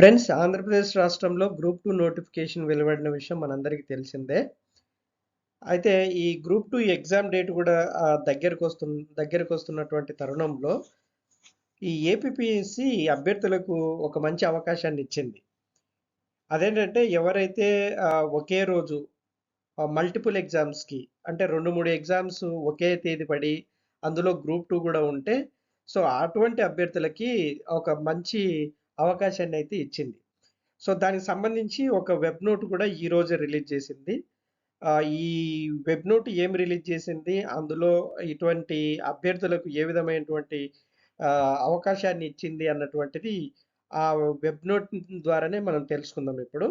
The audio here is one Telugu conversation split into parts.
ఫ్రెండ్స్ ఆంధ్రప్రదేశ్ రాష్ట్రంలో గ్రూప్ టూ నోటిఫికేషన్ వెలువడిన విషయం మనందరికీ తెలిసిందే. అయితే ఈ గ్రూప్ టూ ఎగ్జామ్ డేట్ కూడా దగ్గరకు వస్తు దగ్గరకు వస్తున్నటువంటి తరుణంలో ఈ ఏపీపీఎస్సి అభ్యర్థులకు ఒక మంచి అవకాశాన్ని ఇచ్చింది. అదేంటంటే ఎవరైతే ఒకే రోజు మల్టిపుల్ ఎగ్జామ్స్కి అంటే రెండు మూడు ఎగ్జామ్స్ ఒకే తేదీ పడి అందులో గ్రూప్ టూ కూడా ఉంటే సో అటువంటి అభ్యర్థులకి ఒక మంచి అవకాశాన్ని అయితే ఇచ్చింది. సో దానికి సంబంధించి ఒక వెబ్ నోట్ కూడా ఈరోజు రిలీజ్ చేసింది. ఈ వెబ్ నోట్ ఏం రిలీజ్ చేసింది? అందులో ఇటువంటి అభ్యర్థులకు ఏ విధమైనటువంటి అవకాశాన్ని ఇచ్చింది అన్నటువంటిది ఆ వెబ్ నోట్ ద్వారానే మనం తెలుసుకుందాం ఇప్పుడు.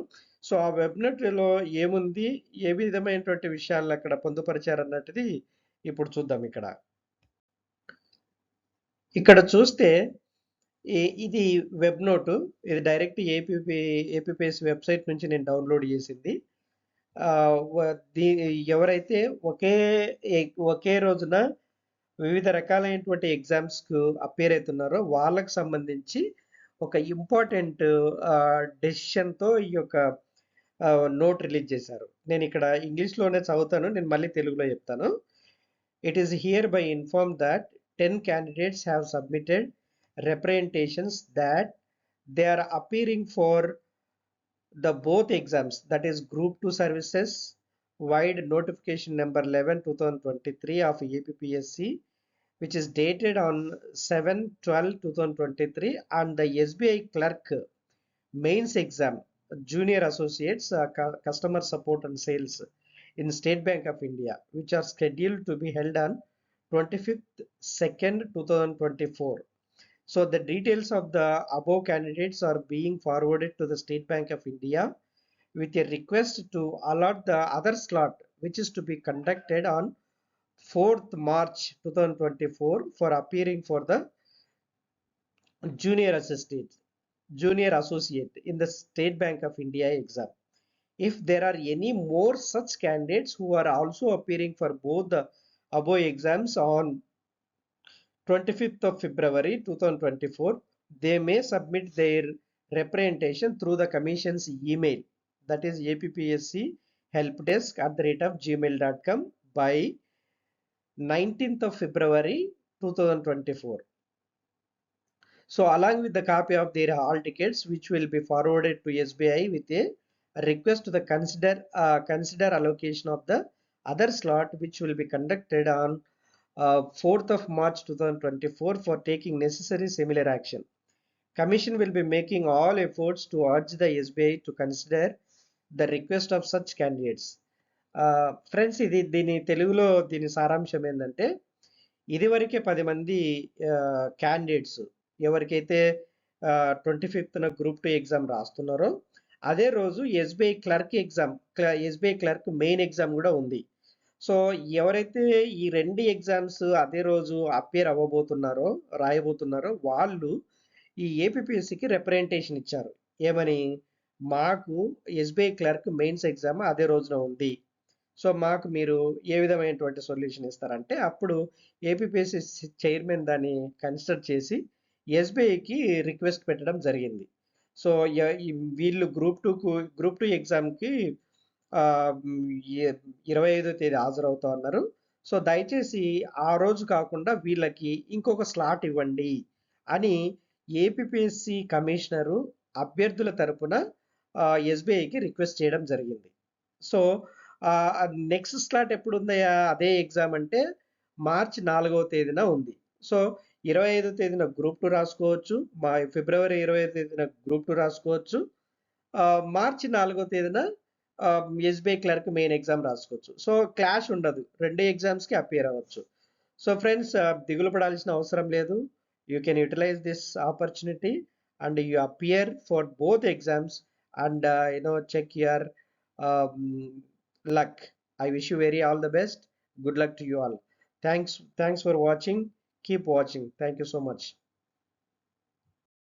సో ఆ వెబ్ నోట్లో ఏముంది? ఏ విధమైనటువంటి విషయాలను అక్కడ పొందుపరిచారు అన్నట్టుది ఇప్పుడు చూద్దాం ఇక్కడ. ఇక్కడ చూస్తే ఇది వెబ్ నోటు. ఇది డైరెక్ట్ ఏపీపీ ఏపీపీఎస్ వెబ్సైట్ నుంచి నేను డౌన్లోడ్ చేసింది. దీ ఎవరైతే ఒకే ఒకే రోజున వివిధ రకాలైనటువంటి ఎగ్జామ్స్కు అపేర్ అవుతున్నారో వాళ్ళకు సంబంధించి ఒక ఇంపార్టెంట్ డెసిషన్తో ఈ యొక్క నోట్ రిలీజ్ చేశారు. నేను ఇక్కడ ఇంగ్లీష్లోనే చదువుతాను. నేను మళ్ళీ తెలుగులో చెప్తాను. It is hereby inform that ten candidates have submitted representations that they are appearing for the both exams that is group 2 services wide notification number 11 2023 of APPSC which is dated on 7 12 2023 and the SBI clerk mains exam junior associates uh, customer support and sales in State Bank of India which are scheduled to be held on 25th 2nd 2024 so the details of the above candidates are being forwarded to the State Bank of India with a request to allot the other slot which is to be conducted on 4th March 2024 for appearing for the junior assistant junior associate in the State Bank of India exam. If there are any more such candidates who are also appearing for both the above exams on 25th of February 2024, they may submit their representation through the Commission's email that is appsc helpdesk at the rate of gmail.com by 19th of February 2024. So along with the copy of their hall tickets which will be forwarded to SBI with a request to the consider uh, consider allocation of the other slot which will be conducted on 4th of March 2024 for taking necessary similar action. Commission will be making all efforts to urge the SBI to consider the request of such candidates. Friends ఇది దీని తెలుగులో దీని సారాంశం ఏంటంటే ఇదివరకే పది మంది క్యాండిడేట్స్ ఎవరికైతే ట్వంటీ ఫిఫ్త్న గ్రూప్ టూ ఎగ్జామ్ రాస్తున్నారో అదే రోజు SBI clerk exam SBI clerk main exam కూడా ఉంది సో ఎవరైతే ఈ రెండు ఎగ్జామ్స్ అదే రోజు అపేర్ అవ్వబోతున్నారో రాయబోతున్నారో వాళ్ళు ఈ ఏపీపీఎస్సికి రిప్రజెంటేషన్ ఇచ్చారు. ఏమని? మాకు ఎస్బీఐ క్లర్క్ మెయిన్స్ ఎగ్జామ్ అదే రోజున ఉంది. సో మాకు మీరు ఏ విధమైనటువంటి సొల్యూషన్ ఇస్తారంటే అప్పుడు ఏపీపీఎస్సి చైర్మన్ దాన్ని కన్సిడర్ చేసి ఎస్బీఐకి రిక్వెస్ట్ పెట్టడం జరిగింది. సో వీళ్ళు గ్రూప్ టూకు గ్రూప్ టూ ఎగ్జామ్కి ఇరవై ఐదో తేదీ హాజరవుతా ఉన్నారు. సో దయచేసి ఆ రోజు కాకుండా వీళ్ళకి ఇంకొక స్లాట్ ఇవ్వండి అని ఏపీపీఎస్సి కమిషనరు అభ్యర్థుల తరపున ఎస్బీఐకి రిక్వెస్ట్ చేయడం జరిగింది. సో నెక్స్ట్ స్లాట్ ఎప్పుడు ఉందయ్యా అదే ఎగ్జామ్ అంటే మార్చి నాలుగవ తేదీన ఉంది. సో ఇరవై ఐదో తేదీన గ్రూప్ టూ రాసుకోవచ్చు మా ఫిబ్రవరి ఇరవై తేదీన గ్రూప్ టూ రాసుకోవచ్చు మార్చి నాలుగో తేదీన ఎస్బీఐ క్లర్క్ మెయిన్ ఎగ్జామ్ రాసుకోవచ్చు. సో క్లాష్ ఉండదు. రెండు ఎగ్జామ్స్కి అపియర్ అవ్వచ్చు. సో ఫ్రెండ్స్ దిగులు పడాల్సిన అవసరం లేదు. You can utilize this opportunity and you appear for both exams and you know check your luck I wish you very all the best good luck to you all thanks thanks for watching keep watching thank you so much